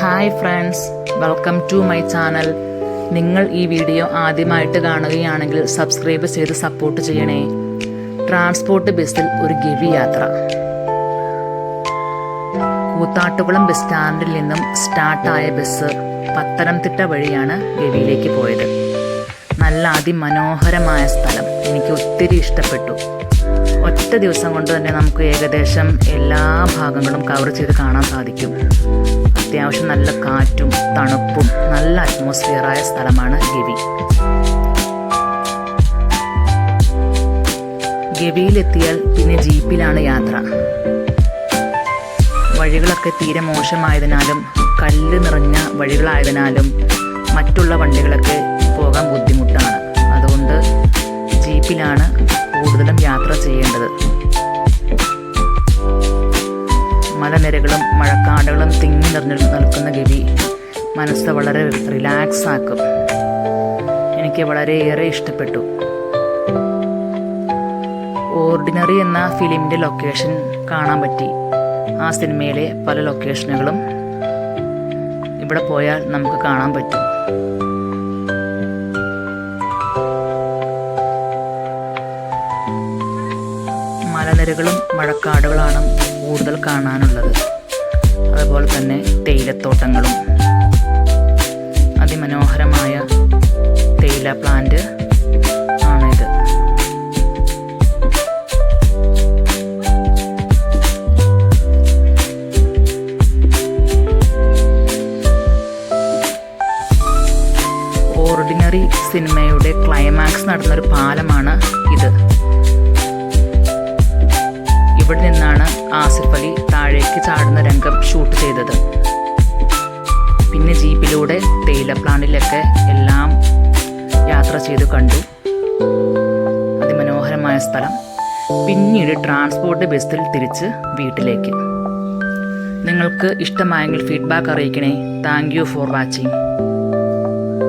Hi friends welcome to my channel നിങ്ങൾ ഈ video ആദ്യമായിട്ട് കാണുകയാണെങ്കിൽ സബ്സ്ക്രൈബ് ചെയ്ത് സപ്പോർട്ട് ചെയ്യണേ. ട്രാൻസ്പോർട്ട് ബസ്സിൽ ഒരു ഗവി യാത്ര. കൂത്താട്ടുകുളം ബസ് സ്റ്റാൻഡിൽ നിന്നും സ്റ്റാർട്ടായ ബസ് പത്തനംതിട്ട വഴിയാണ് ഗവിയിലേക്ക് പോയത്. നല്ല അതിമനോഹരമായ സ്ഥലം. എനിക്ക് ഒത്തിരി ഇഷ്ടപ്പെട്ടു. ഒറ്റ ദിവസം കൊണ്ട് തന്നെ നമുക്ക് ഏകദേശം എല്ലാ ഭാഗങ്ങളും കവർ ചെയ്ത് കാണാൻ സാധിക്കും. അത്യാവശ്യം നല്ല കാറ്റും തണുപ്പും നല്ല അറ്റ്മോസ്ഫിയറായ സ്ഥലമാണ് ഗവി. ഗവിയിലെത്തിയാൽ പിന്നെ ജീപ്പിലാണ് യാത്ര. വഴികളൊക്കെ തീരെ മോശമായതിനാലും കല്ല് നിറഞ്ഞ വഴികളായതിനാലും മറ്റുള്ള വണ്ടികളൊക്കെ പോകാൻ ബുദ്ധിമുട്ടാണ്. അതുകൊണ്ട് ജീപ്പിലാണ് കൂടുതലും യാത്ര ചെയ്യേണ്ടത്. മലനിരകളും മഴക്കാടുകളും തിങ്ങി നിറഞ്ഞു നിൽക്കുന്ന ഗവി മനസ്സ് വളരെ റിലാക്സ് ആക്കും. എനിക്ക് വളരെയേറെ ഇഷ്ടപ്പെട്ടു. ഓർഡിനറി എന്ന ഫിലിമിന്റെ ലൊക്കേഷൻ കാണാൻ പറ്റി. ആ സിനിമയിലെ പല ലൊക്കേഷനുകളും ഇവിടെ പോയാൽ നമുക്ക് കാണാൻ പറ്റും. മലനിരകളും മഴക്കാടുകളാണ് കൂടുതൽ കാണാനുള്ളത്. അതുപോലെ തന്നെ തേയിലത്തോട്ടങ്ങളും. അതിമനോഹരമായ തേയില പ്ലാന്റ് ആണിത്. ഓർഡിനറി സിനിമയുടെ ക്ലൈമാക്സ് നടന്നൊരു പാലമാണ് ഇത്. ഇവിടെ നിന്നാണ് ആസിഫ് അലി താഴേക്ക് ചാടുന്ന രംഗം ഷൂട്ട് ചെയ്തത്. പിന്നെ ജീപ്പിലൂടെ തേയില പ്ലാന്റിലൊക്കെ എല്ലാം യാത്ര ചെയ്ത് കണ്ടു. അതിമനോഹരമായ സ്ഥലം. പിന്നീട് ട്രാൻസ്പോർട്ട് ബസ്സിൽ തിരിച്ച് വീട്ടിലേക്ക്. നിങ്ങൾക്ക് ഇഷ്ടമായെങ്കിൽ feedback അറിയിക്കണേ. Thank you for watching.